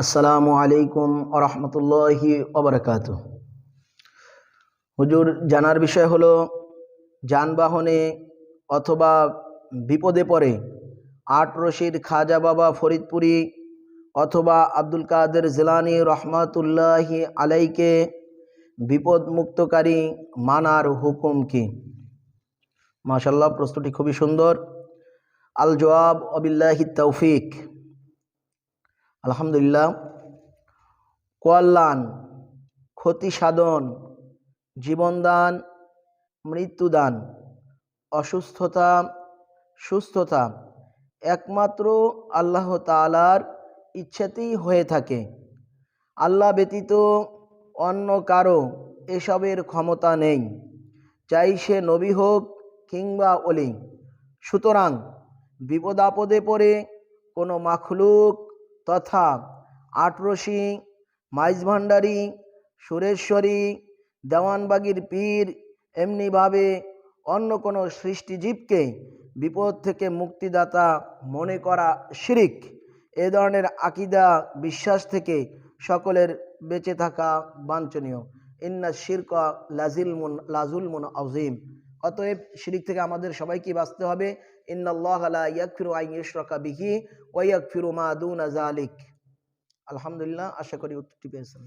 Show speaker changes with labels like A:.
A: আসসালামু আলাইকুম আরহামতুল্লাহি ওবরাকাত হুজুর, জানার বিষয় হলো, যানবাহনে অথবা বিপদে পড়ে আট রশিদ খাজা বাবা ফরিদপুরি অথবা আব্দুল কাদের জিলানি রহমাতুল্লাহি আলাইকে বিপদমুক্তকারী মানার হুকুম কি? মাশাল্লাহ প্রশ্নটি খুবই সুন্দর। আল জবাব অবিল্লাহি তৌফিক। আলহামদুলিল্লাহ। কল্যাণ, ক্ষতি সাধন, জীবনদান, মৃত্যুদান, অসুস্থতা, সুস্থতা একমাত্র আল্লাহ তালার ইচ্ছাতেই হয়ে থাকে। আল্লাহ ব্যতীত অন্য কারও এসবের ক্ষমতা নেই। চাই সে নবী হোক কিংবা অলি সুতরাং বিপদাপদে পড়ে কোনো মাখলুক তথা আটরশি মাইজ ভান্ডারী, সুরেশ্বরী, দেওয়ানবাগির পীর, এমনিভাবে অন্য কোনো সৃষ্টিজীবকে বিপদ থেকে মুক্তিদাতা মনে করা শিরিক। এ ধরনের আকিদা, বিশ্বাস থেকে সকলের বেঁচে থাকা বাঞ্ছনীয়। ইন্না শিরকা লাজিল মুন লাজুল মুন আজিম অতএব শিরিক থেকে আমাদের সবাইকে বাঁচতে হবে। আলহামদুলিল্লাহ আশা করি উত্তরটি পেয়েছেন।